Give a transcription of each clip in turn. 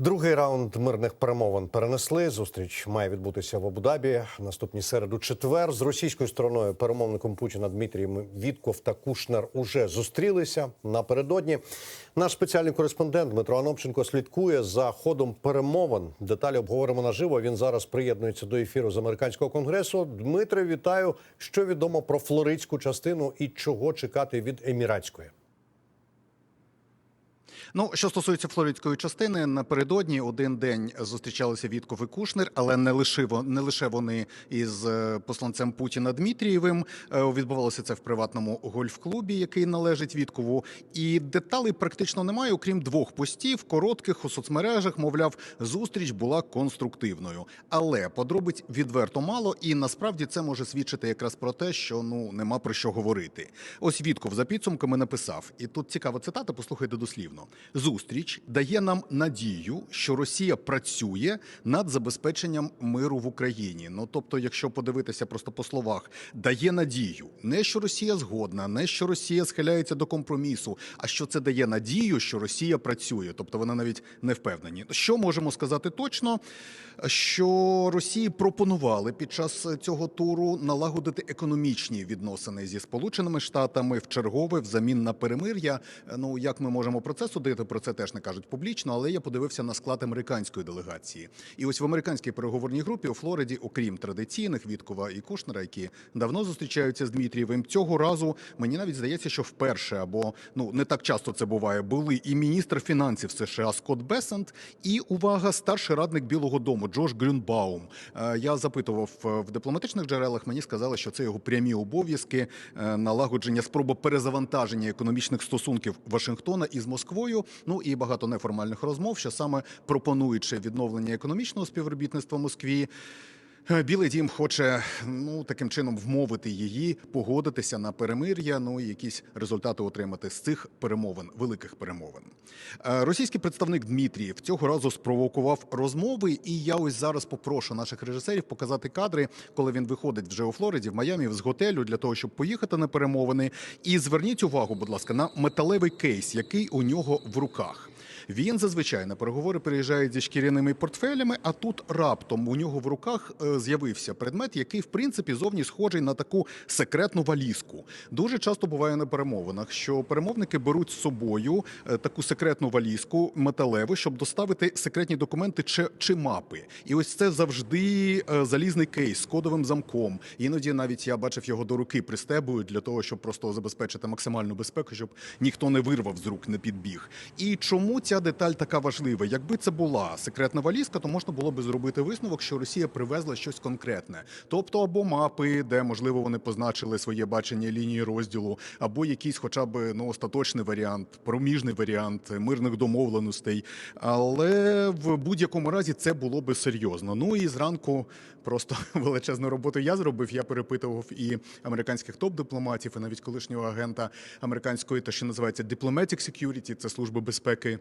Другий раунд мирних перемовин перенесли. Зустріч має відбутися в Абу-Дабі наступні середу четвер. З російською стороною перемовником Путіна Дмитрієм Вітков та Кушнер уже зустрілися напередодні. Наш спеціальний кореспондент Дмитро Анопченко слідкує за ходом перемовин. Деталі обговоримо наживо. Він зараз приєднується до ефіру з американського конгресу. Дмитре, вітаю. Що відомо про флоридську частину і чого чекати від еміратської? Ну, що стосується флоридської частини, напередодні один день зустрічалися Вітков і Кушнер, але не лише не лише вони із е, посланцем Путіна Дмитрієвим. Е, Відбувалося це в приватному гольф-клубі, який належить Віткову. І деталей практично немає, окрім двох постів, коротких у соцмережах. Мовляв, зустріч була конструктивною. Але подробиць відверто мало, і насправді це може свідчити якраз про те, що ну нема про що говорити. Ось Вітков за підсумками написав, і тут цікава цитата. Послухайте дослівно. Зустріч дає нам надію, що Росія працює над забезпеченням миру в Україні. Ну тобто, якщо подивитися просто по словах, дає надію, не що Росія згодна, не що Росія схиляється до компромісу, а що це дає надію, що Росія працює. Тобто вони навіть не впевнені. Що можемо сказати точно? Що Росії пропонували під час цього туру налагодити економічні відносини зі Сполученими Штатами в чергове взамін на перемир'я. Ну як ми можемо про це судити? Про це теж не кажуть публічно, але я подивився на склад американської делегації. І ось в американській переговорній групі у Флориді, окрім традиційних Віткова і Кушнера, які давно зустрічаються з Дмитрієвим, цього разу мені навіть здається, що вперше або ну не так часто це буває. Були і міністр фінансів США Скотт Бесент, і увага, старший радник Білого Дому Джош Грюнбаум. Е, Я запитував е, в дипломатичних джерелах. Мені сказали, що це його прямі обов'язки е, налагодження спроба перезавантаження економічних стосунків Вашингтона із Москвою. Ну і багато неформальних розмов, що саме пропонуючи відновлення економічного співробітництва Москві. Е, Білий дім хоче ну таким чином вмовити її погодитися на перемир'я. Ну і якісь результати отримати з цих перемовин, великих перемовин. Е, Російський представник Дмитрієв цього разу спровокував розмови, і я ось зараз попрошу наших режисерів показати кадри, коли він виходить вже у Флориді, в Майамі, з готелю для того, щоб поїхати на перемовини. І зверніть увагу, будь ласка, на металевий кейс, який у нього в руках. Він зазвичай на переговори приїжджає зі шкіряними портфелями, а тут раптом у нього в руках е, з'явився предмет, який в принципі зовні схожий на таку секретну валізку. Дуже часто буває на перемовинах, що перемовники беруть з собою е, таку секретну валізку металеву, щоб доставити секретні документи чи, чи мапи. І ось це завжди е, залізний кейс з кодовим замком. Іноді навіть я бачив його до руки пристебують для того, щоб просто забезпечити максимальну безпеку, щоб ніхто не вирвав з рук, не підбіг. І чому ця деталь така важлива? Якби це була секретна валізка, то можна було би зробити висновок, що Росія привезла щось конкретне, тобто або мапи, де можливо вони позначили своє бачення лінії розділу, або якийсь, хоча б ну остаточний варіант, проміжний варіант мирних домовленостей. Але в будь-якому разі це було би серйозно. Ну і зранку просто величезну роботу я зробив. Я перепитував і американських топ-дипломатів, і навіть колишнього агента американської, те, що називається Diplomatic Security, це служби безпеки.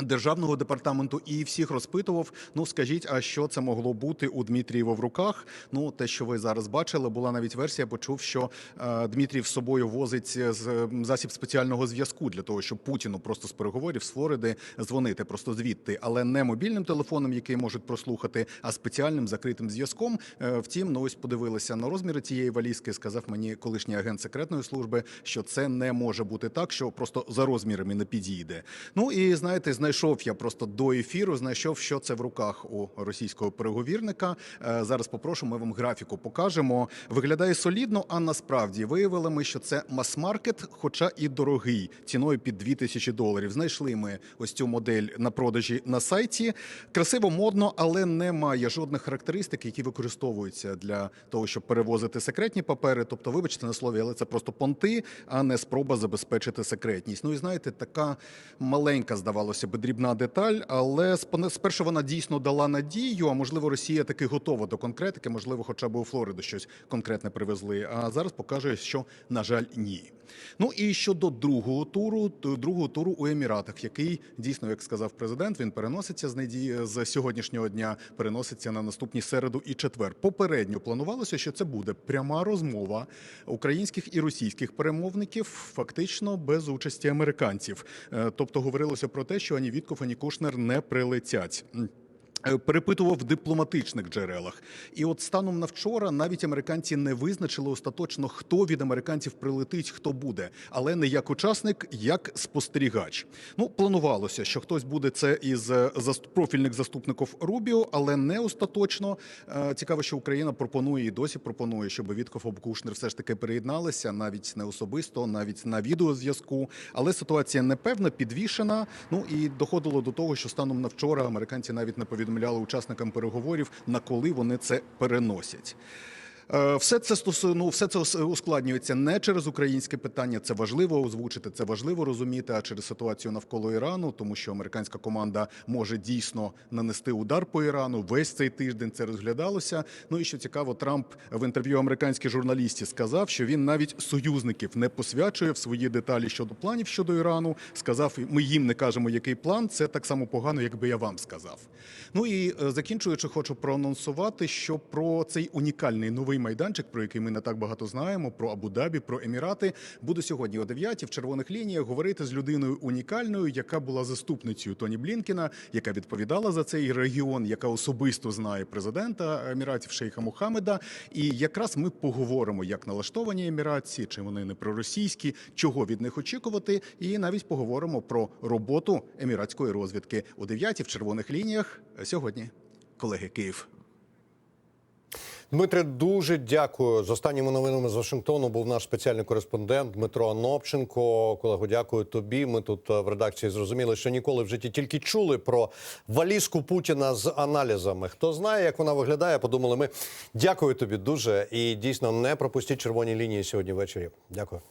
Державного департаменту і всіх розпитував. Ну скажіть, а що це могло бути у Дмитрієва в руках? Ну те, що ви зараз бачили, була навіть версія. Почув, що е, Дмитрієв з собою возить з засіб спеціального зв'язку для того, щоб Путіну просто з переговорів з Флориди дзвонити просто звідти, але не мобільним телефоном, який можуть прослухати, а спеціальним закритим зв'язком. Е, втім, ну ось подивилися на розміри цієї валізки. Сказав мені колишній агент секретної служби, що це не може бути так, що просто за розмірами не підійде. Ну і знаєте, знайшов я просто до ефіру, знайшов, що це в руках у російського переговірника. Е, Зараз попрошу, ми вам графіку покажемо. Виглядає солідно, а насправді виявили ми, що це мас-маркет, хоча і дорогий, ціною під 2000 доларів. Знайшли ми ось цю модель на продажі на сайті. Красиво, модно, але немає жодних характеристик, які використовуються для того, щоб перевозити секретні папери. Тобто, вибачте на слові, але це просто понти, а не спроба забезпечити секретність. Ну і знаєте, така маленька, здавалося би, дрібна деталь, але спершу вона дійсно дала надію. А можливо, Росія таки готова до конкретики, можливо, хоча б у Флориду щось конкретне привезли. А зараз покаже, що на жаль, ні. Ну і щодо другого туру, то другого туру у Еміратах, який дійсно, як сказав президент, він переноситься з неділі з сьогоднішнього дня, переноситься на наступні середу і четвер. Попередньо планувалося, що це буде пряма розмова українських і російських перемовників, фактично без участі американців. Е, Тобто говорилося про те, що ані Вітков, ані Кушнер не прилетять. Е, Перепитував в дипломатичних джерелах, і от станом на вчора навіть американці не визначили остаточно, хто від американців прилетить, хто буде, але не як учасник, як спостерігач. Ну планувалося, що хтось буде це із е, профільних заступників Рубіо, але не остаточно. Е, Цікаво, що Україна пропонує і досі пропонує, щоб Вітков або Кушнер все ж таки приєдналися, навіть не особисто, навіть на відеозв'язку. Але ситуація непевна, підвішена. Ну і доходило до того, що станом на вчора американці навіть не повідомляли учасникам переговорів, на коли вони це переносять. Е, Все це стосує, ну, все це ускладнюється не через українське питання. Це важливо озвучити, це важливо розуміти, а через ситуацію навколо Ірану, тому що американська команда може дійсно нанести удар по Ірану. Весь цей тиждень це розглядалося. Ну і що цікаво, Трамп в інтерв'ю американській журналісті сказав, що він навіть союзників не посвячує в свої деталі щодо планів щодо Ірану. Сказав, ми їм не кажемо, який план. Це так само погано, якби я вам сказав. Ну і е, закінчуючи, хочу проанонсувати, що про цей унікальний новий майданчик, про який ми не так багато знаємо, про Абу-Дабі, про Емірати, буду сьогодні о 9 в червоних лініях говорити з людиною унікальною, яка була заступницею Тоні Блінкіна, яка відповідала за цей регіон, яка особисто знає президента Еміратів Шейха Мухаммеда. І якраз ми поговоримо, як налаштовані еміратці, чи вони не проросійські, чого від них очікувати, і навіть поговоримо про роботу еміратської розвідки о 9 в червоних лініях сьогодні. Колеги Київ. Дмитре, дуже дякую. З останніми новинами з Вашингтону був наш спеціальний кореспондент Дмитро Анопченко. Колего, дякую тобі. Ми тут е, в редакції зрозуміли, що ніколи в житті тільки чули про валізку Путіна з аналізами. Хто знає, як вона виглядає, подумали ми. Дякую тобі дуже і дійсно не пропустіть червоні лінії сьогодні ввечері. Дякую.